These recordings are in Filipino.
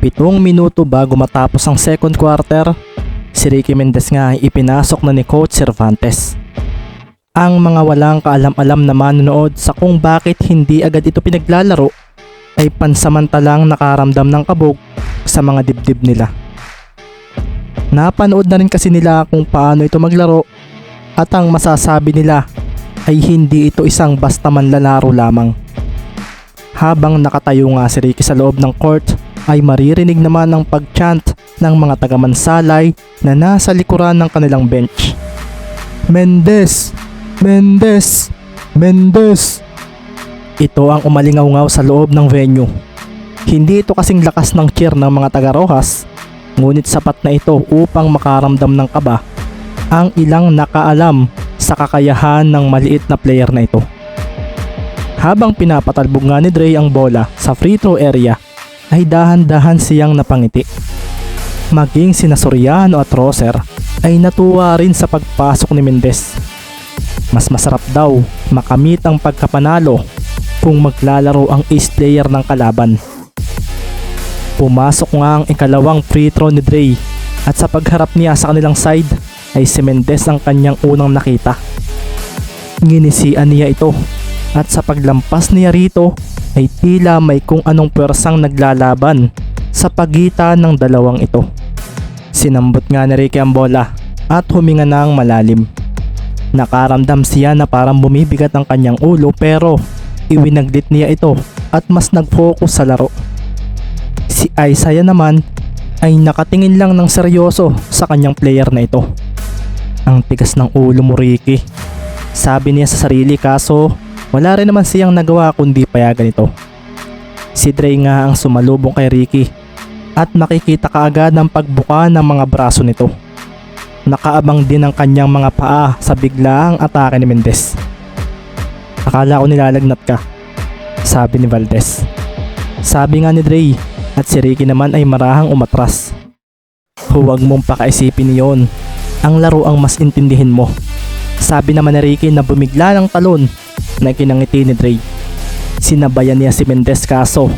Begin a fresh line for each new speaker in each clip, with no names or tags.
Pitong minuto bago matapos ang second quarter, si Ricky Mendez nga ay ipinasok na ni Coach Cervantes. Ang mga walang kaalam-alam na manonood sa kung bakit hindi agad ito pinaglalaro ay pansamantalang nakaramdam ng kabog sa mga dibdib nila. Napanood na rin kasi nila kung paano ito maglaro at ang masasabi nila ay hindi ito isang basta manlalaro lamang. Habang nakatayo nga si Ricky sa loob ng court ay maririnig naman ang pag-chant ng mga taga-mansalay na nasa likuran ng kanilang bench. Mendez! Mendez! Mendez! Ito ang umalingaw sa loob ng venue. Hindi ito kasing lakas ng cheer ng mga taga-Rojas, ngunit sapat na ito upang makaramdam ng kaba ang ilang nakaalam sa kakayahan ng maliit na player na ito. Habang pinapatalbog nga ni Dre ang bola sa free throw area, ay dahan-dahan siyang napangiti. Maging sina Soriano at Roser ay natuwa rin sa pagpasok ni Mendez. Mas masarap daw makamit ang pagkapanalo kung maglalaro ang ace player ng kalaban. Pumasok nga ang ikalawang free throw ni Dre at sa pagharap niya sa kanilang side ay si Mendez ang kanyang unang nakita. Ginisian niya ito at sa paglampas niya rito ay tila may kung anong pwersang naglalaban sa pagitan ng dalawang ito. Sinambot nga ni Ricky ang bola at huminga ng malalim. Nakaramdam siya na parang bumibigat ang kanyang ulo pero iwinaglit niya ito at mas nag-focus sa laro. Si Isaiah naman ay nakatingin lang ng seryoso sa kanyang player na ito. Ang tigas ng ulo mo Ricky. Sabi niya sa sarili kaso wala rin naman siyang nagawa kundi payagan ito. Si Dre nga ang sumalubong kay Ricky at nakikita kaagad ang pagbuka ng mga braso nito. Nakaabang din ang kanyang mga paa sa biglaang atake ni Mendez. Akala ko nilalagnat ka, sabi ni Valdez. Sabi nga ni Dre at si Ricky naman ay marahang umatras. Huwag mong pakaisipin yon. Ang laro ang mas intindihin mo. Sabi naman ni Ricky na bumigla ng talon na kinangiti ni Dre. Sinabayan niya si Mendez kaso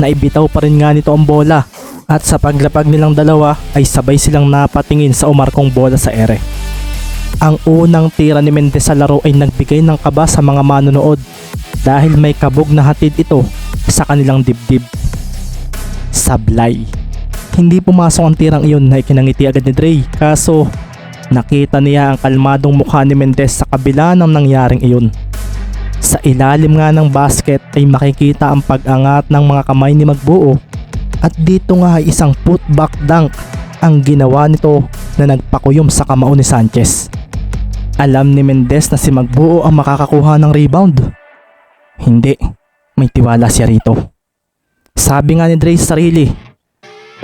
naibitaw pa rin nga nito ang bola at sa paglapag nilang dalawa ay sabay silang napatingin sa umarkong bola sa ere. Ang unang tira ni Mendez sa laro ay nagbigay ng kaba sa mga manonood dahil may kabog na hatid ito sa kanilang dibdib. Sablay. Hindi pumasok ang tirang iyon na ikinangiti agad ni Dre kaso nakita niya ang kalmadong mukha ni Mendez sa kabila ng nangyaring iyon. Sa ilalim nga ng basket ay makikita ang pag-angat ng mga kamay ni Magbuo at dito nga ay isang putback dunk ang ginawa nito na nagpakuyom sa kamao ni Sanchez. Alam ni Mendez na si Magbuo ang makakakuha ng rebound. Hindi, may tiwala siya rito. Sabi nga ni Dre sa sarili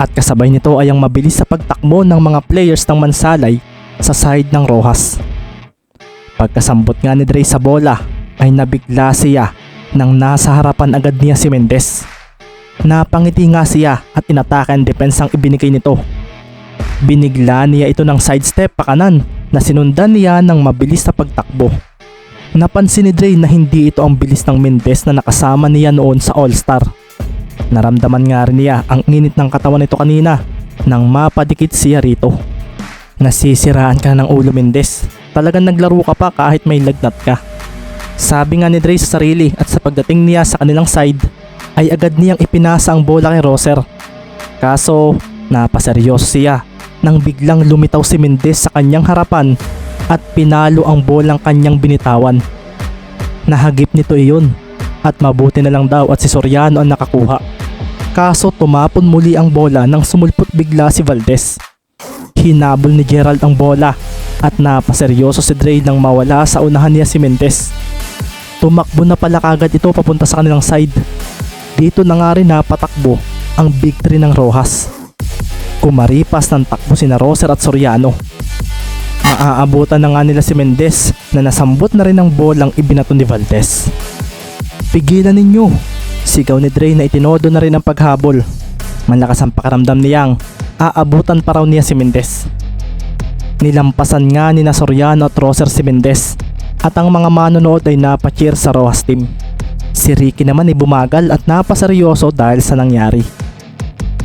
at kasabay nito ay ang mabilis sa pagtakbo ng mga players ng Mansalay sa side ng Rojas. Pagkasambot nga ni Dre sa bola ay nabigla siya nang nasa harapan agad niya si Mendez. Napangiti nga siya at inatake ang depensang ibinigay nito. Binigla niya ito ng sidestep pa kanan na sinundan niya ng mabilis na pagtakbo. Napansin ni Dre na hindi ito ang bilis ng Mendez na nakasama niya noon sa All-Star. Naramdaman nga rin niya ang init ng katawan nito kanina nang mapadikit siya rito. Nasisiraan ka ng ulo Mendez. Talagang naglaro ka pa kahit may lagnat ka. Sabi nga ni Dre sa sarili at sa pagdating niya sa kanilang side ay agad niyang ipinasa ang bola kay Roser. Kaso napaseryoso siya nang biglang lumitaw si Mendez sa kanyang harapan at pinalo ang bolang kanyang binitawan. Nahagip nito iyon at mabuti na lang daw at si Soriano ang nakakuha. Kaso tumapon muli ang bola nang sumulpot bigla si Valdez. Hinabol ni Gerald ang bola at napaseryoso si Dre nang mawala sa unahan niya si Mendez. Tumakbo na pala kagad ito papunta sa kanilang side. Dito na nga rin napatakbo ang big three ng Rojas. Kumaripas ng takbo si Roser at Soriano. Maaabutan na nga nila si Mendez na nasambot na rin ang bolang ibinato ni Valdez. Pigilan ninyo! Sigaw ni Dre na itinodo na rin ang paghabol. Malakas ang pakaramdam niyang aabutan pa raw niya si Mendez. Nilampasan nga ni Soriano at Roser si Mendez at ang mga manonood ay napacheer sa Rojas team. Si Ricky naman ay bumagal at napaseryoso dahil sa nangyari.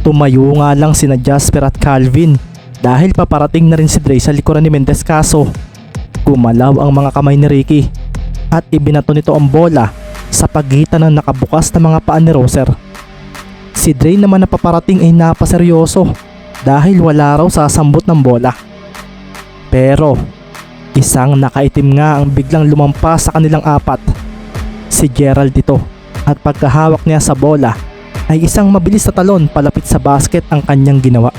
Tumayo nga lang sina Jasper at Calvin dahil paparating na rin si Dre sa likuran ni Mendez kaso gumalaw ang mga kamay ni Ricky at ibinato nito ang bola sa pagitan ng nakabukas na mga paa ni Roser. Si Dre naman na paparating ay napaseryoso dahil wala raw sasambot ng bola. Pero isang nakaitim nga ang biglang lumampas sa kanilang apat. Si Gerald dito at pagkahawak niya sa bola ay isang mabilis na talon palapit sa basket ang kanyang ginawa.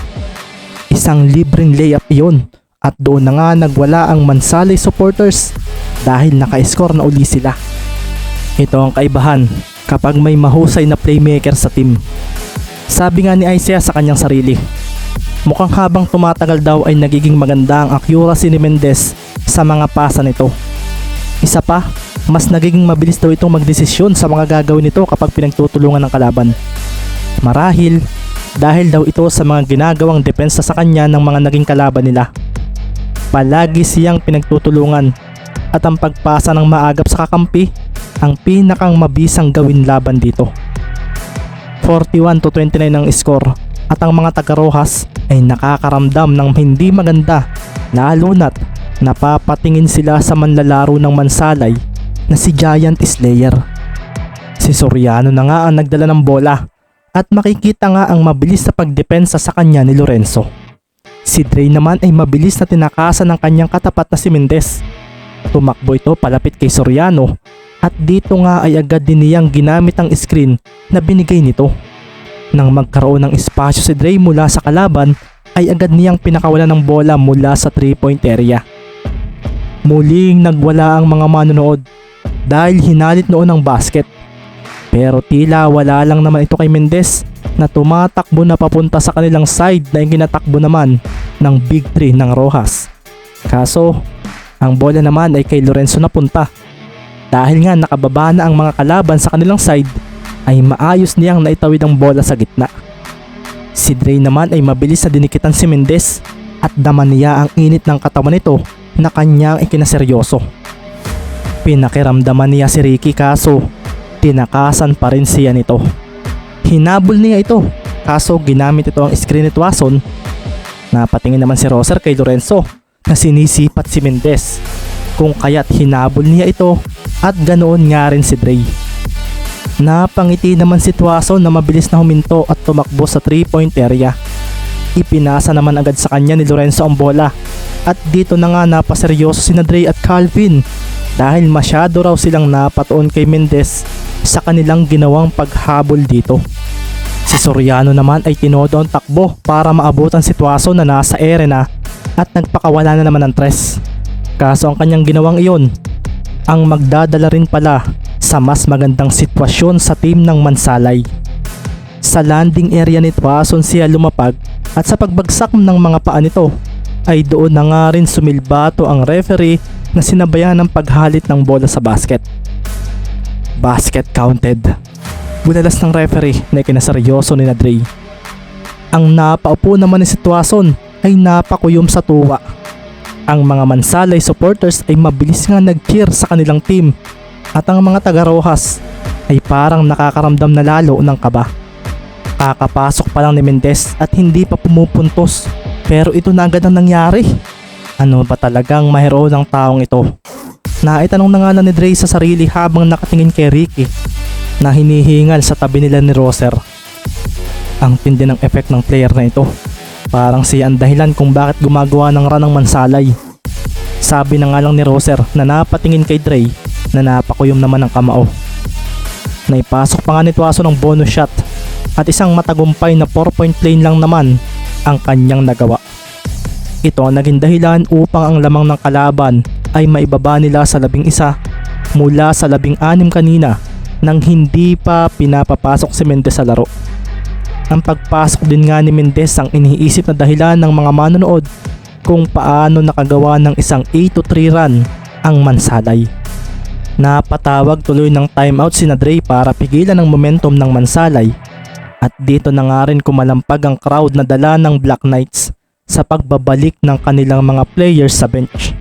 Isang libreng layup iyon at doon na nga nagwala ang Mansalay supporters dahil naka-score na uli sila. Ito ang kaibahan kapag may mahusay na playmaker sa team. Sabi nga ni Isaiah sa kanyang sarili, mukhang habang tumatagal daw ay nagiging maganda ang accuracy ni Mendez sa mga pasa nito. Isa pa, mas nagiging mabilis daw itong magdesisyon sa mga gagawin nito kapag pinagtutulungan ng kalaban. Marahil, dahil daw ito sa mga ginagawang depensa sa kanya ng mga naging kalaban nila. Palagi siyang pinagtutulungan at ang pagpasa ng maagap sa kakampi ang pinakang mabisang gawin laban dito. 41 to 29 ang score at ang mga taga-Rojas ay nakakaramdam ng hindi maganda lalo na't napapatingin sila sa manlalaro ng Mansalay na si Giant Slayer. Si Soriano na nga ang nagdala ng bola at makikita nga ang mabilis na pagdepensa sa kanya ni Lorenzo. Si Dre naman ay mabilis na tinakasan ng kanyang katapat na si Mendez. Tumakbo ito palapit kay Soriano at dito nga ay agad din niyang ginamit ang screen na binigay nito. Nang magkaroon ng espasyo si Dre mula sa kalaban ay agad niyang pinakawalan ng bola mula sa 3 point area. Muling nagwala ang mga manonood dahil hinalit noon ang basket. Pero tila wala lang naman ito kay Mendez na tumatakbo na papunta sa kanilang side na ginatakbo naman ng Big 3 ng Rojas. Kaso, ang bola naman ay kay Lorenzo na punta. Dahil nga nakababa na ang mga kalaban sa kanilang side, ay maayos niyang naitawid ang bola sa gitna. Si Dre naman ay mabilis na dinikitan si Mendez at daman niya ang init ng katawan nito na kanyang ikinaseryoso. Pinakiramdaman niya si Ricky kaso tinakasan pa rin siya nito. Hinabol niya ito kaso ginamit ito ang screen ni Tuason. Napatingin naman si Roser kay Lorenzo na sinisipat si Mendez kung kaya't hinabol niya ito at ganoon nga rin si Dre. Napangiti naman si Tuason na mabilis na huminto at tumakbo sa 3 point area. Ipinasa naman agad sa kanya ni Lorenzo ang bola at dito na nga napaseryoso si Dre at Calvin dahil masyado raw silang napatuon kay Mendez sa kanilang ginawang paghabol dito. Si Soriano naman ay tinodo takbo para maabutan si Tuason na nasa ere na at nagpakawala na naman ng tres. Kaso ang kanyang ginawang iyon ang magdadala rin pala sa mas magandang sitwasyon sa team ng Mansalay. Sa landing area ni Tuason siya lumapag at sa pagbagsak ng mga paa nito ay doon na nga rin sumilbato ang referee na sinabayan ng paghalit ng bola sa basket. Basket counted. Bunalas ng referee na ikinaseryoso ni Nadre. Ang napaupo naman ni si Tuason ay napakuyom sa tuwa. Ang mga Mansalay supporters ay mabilis nga nag-cheer sa kanilang team at ang mga taga-Rojas ay parang nakakaramdam na lalo ng kaba. Kakapasok pa lang ni Mendez at hindi pa pumupuntos pero ito na agad ang nangyari. Ano ba talagang mahiro ng taong ito? Naitanong na nga na ni Dre sa sarili habang nakatingin kay Ricky na hinihingal sa tabi nila ni Roser. Ang tindi ng effect ng player na ito. Parang siya ang dahilan kung bakit gumagawa ng ranang mansalay. Sabi na nga lang ni Roser na napatingin kay Dre na napakuyom naman ang kamao. Naipasok pa nga ni Tuaso ng bonus shot at isang matagumpay na 4 point play lang naman ang kanyang nagawa. Ito ang naging dahilan upang ang lamang ng kalaban ay maibaba nila sa labing isa mula sa labing anim kanina nang hindi pa pinapapasok si Mendez sa laro. Ang pagpasok din nga ni Mendez ang iniisip na dahilan ng mga manonood kung paano nakagawa ng isang 8 to 3 run ang Mansalay. Napatawag tuloy ng timeout si Dre para pigilan ang momentum ng Mansalay at dito na nga rin kumalampag ang crowd na dala ng Black Knights sa pagbabalik ng kanilang mga players sa bench.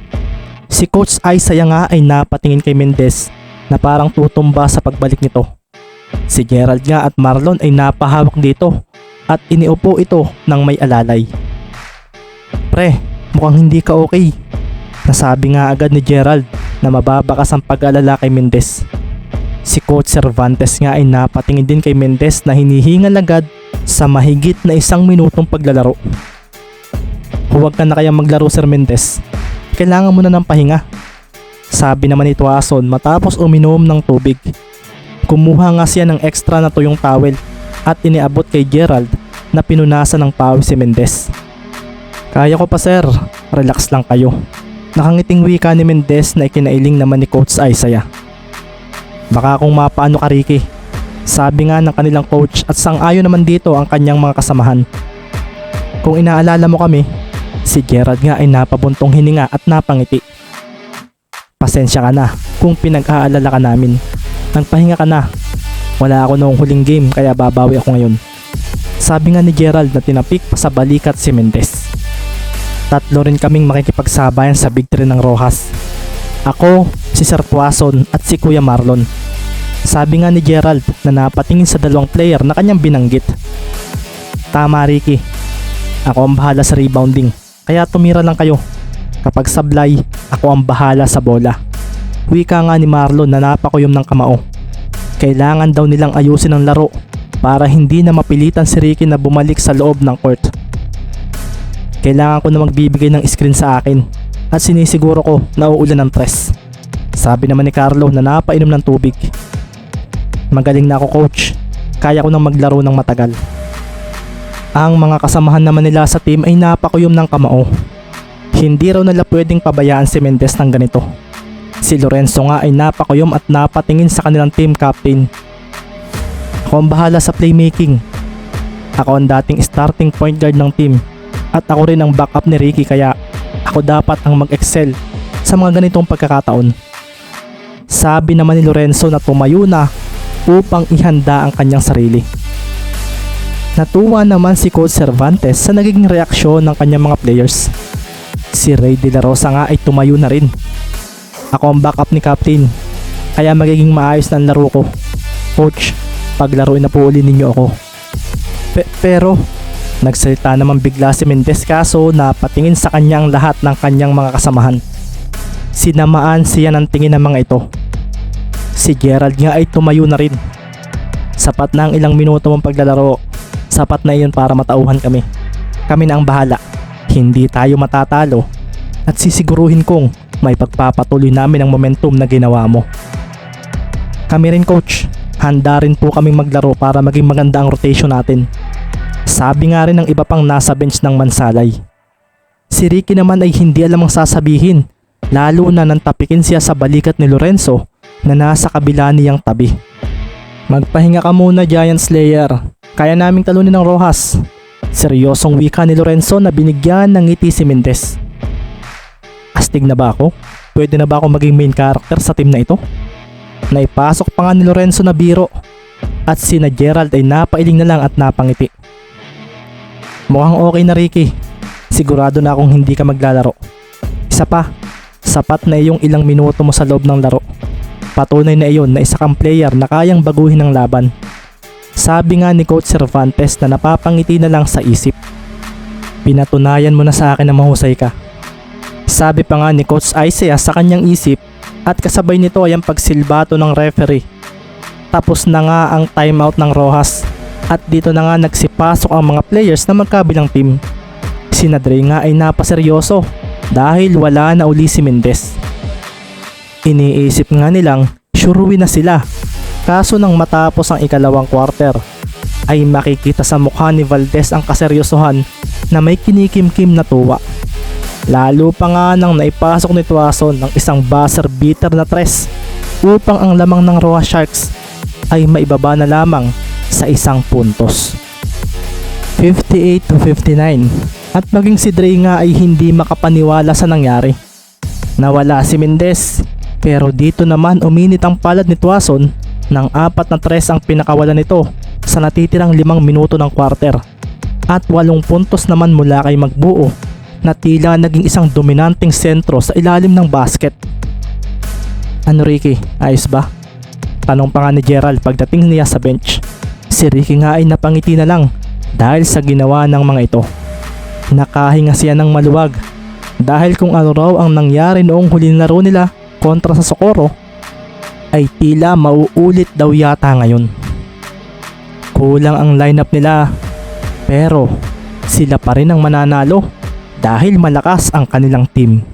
Si Coach Isaiah nga ay napatingin kay Mendez na parang tutumba sa pagbalik nito. Si Gerald nga at Marlon ay napahawak dito at iniupo ito ng may alalay. Pre, mukhang hindi ka okay. Nasabi nga agad ni Gerald na mababakas ang pag-alala kay Mendez. Si Coach Cervantes nga ay napatingin din kay Mendez na hinihingal agad sa mahigit na isang minutong paglalaro. Huwag ka na kaya maglaro Sir Mendez. Kailangan mo na ng pahinga. Sabi naman ni Tuason matapos uminom ng tubig. Kumuha nga siya ng extra na tuyong towel at iniabot kay Gerald na pinunasan ng pawis si Mendez. Kaya ko pa sir, relax lang kayo. Nakangiting wika ni Mendez na ikinailing naman ni Coach Isaiah. Baka kung mapaano ka Ricky. Sabi nga ng kanilang coach at sang-ayon naman dito ang kanyang mga kasamahan. Kung inaalala mo kami, si Gerald nga ay napabuntong hininga at napangiti. Pasensya ka na kung pinag-aalala ka namin. Nagpahinga ka na. Wala ako noong huling game kaya babawi ako ngayon. Sabi nga ni Gerald na tinapik pa sa balikat si Mendez. Tatlo rin kaming makikipagsabayan sa Big 3 ng Rojas. Ako, si Sir Tuason at si Kuya Marlon. Sabi nga ni Gerald na napatingin sa dalawang player na kanyang binanggit. Tama Ricky. Ako ang bahala sa rebounding. Kaya tumira lang kayo. Kapag sablay, ako ang bahala sa bola. Wika nga ni Marlon na napakuyom ng kamao. Kailangan daw nilang ayusin ang laro para hindi na mapilitan si Ricky na bumalik sa loob ng court. Kailangan ko na magbibigay ng screen sa akin at sinisiguro ko na uulan ng tres. Sabi naman ni Carlo na napainom ng tubig. Magaling na ako coach. Kaya ko nang maglaro ng matagal. Ang mga kasamahan naman nila sa team ay napakuyom ng kamao. Hindi raw nila pwedeng pabayaan si Mendez ng ganito. Si Lorenzo nga ay napakuyom at napatingin sa kanilang team captain. Ako ang bahala sa playmaking. Ako ang dating starting point guard ng team at ako rin ang backup ni Ricky kaya ako dapat ang mag-excel sa mga ganitong pagkakataon. Sabi naman ni Lorenzo na tumayo na upang ihanda ang kanyang sarili. Natuwa naman si Coach Cervantes sa naging reaksyon ng kanyang mga players. Si Ray De La Rosa nga ay tumayo na rin. Ako ang backup ni Captain, kaya magiging maayos na ang laro ko. Coach, paglaruin na po uli ninyo ako. Pe- pero, nagsalita naman bigla si Mendez kaso na patingin sa kanyang lahat ng kanyang mga kasamahan. Sinamaan siya ng tingin ng mga ito. Si Gerald nga ay tumayo na rin. Sapat na ang ilang minuto mong paglalaro. Sapat na iyon para matauhan kami. Kami na ang bahala. Hindi tayo matatalo. At sisiguruhin kong may pagpapatuloy namin ang momentum na ginawa mo. Kami rin coach. Handa rin po kaming maglaro para maging maganda ang rotation natin. Sabi nga rin ng iba pang nasa bench ng Mansalay. Si Ricky naman ay hindi alam ang sasabihin lalo na nang tapikin siya sa balikat ni Lorenzo na nasa kabila niyang tabi. Magpahinga ka muna Giant Slayer. Kaya naming talunin ng Rojas. Seryosong wika ni Lorenzo na binigyan ng ngiti si Mendez. Astig na ba ako? Pwede na ba ako maging main character sa team na ito? Naipasok pa nga ni Lorenzo na biro at si na Gerald ay napailing na lang at napangiti. Mukhang okay na Ricky. Sigurado na akong hindi ka maglalaro. Isa pa, sapat na iyong ilang minuto mo sa loob ng laro. Patunay na iyon na isa kang player na kayang baguhin ang laban. Sabi nga ni Coach Cervantes na napapangiti na lang sa isip. Pinatunayan mo na sa akin na mahusay ka. Sabi pa nga ni Coach Isaiah sa kanyang isip at kasabay nito ay ang pagsilbato ng referee. Tapos na nga ang timeout ng Rojas at dito na nga nagsipasok ang mga players na magkabilang team. Si Nadre nga ay napaseryoso dahil wala na uli si Mendez. Iniisip nga nilang sure win na sila. Kaso nang matapos ang ikalawang quarter ay makikita sa mukha ni Valdez ang kaseryosohan na may kinikimkim na tuwa. Lalo pa nga nang naipasok ni Tuason ng isang buzzer beater na tres upang ang lamang ng Roa Sharks ay maibaba na lamang sa isang puntos. 58 to 59 at maging si Dre nga ay hindi makapaniwala sa nangyari. Nawala si Mendez pero dito naman uminit ang palad ni Tuason ng apat na tres ang pinakawalan nito sa natitirang limang minuto ng quarter at walong puntos naman mula kay Magbuo na tila naging isang dominanteng sentro sa ilalim ng basket. Ano Ricky, ayos ba? Tanong pa nga ni Gerald pagdating niya sa bench. Si Ricky nga ay napangiti na lang dahil sa ginawa ng mga ito. Nakahinga siya ng maluwag dahil kung ano raw ang nangyari noong huling laro nila kontra sa Socorro ay tila mauulit daw yata ngayon. Kulang ang lineup nila pero sila pa rin ang mananalo dahil malakas ang kanilang team.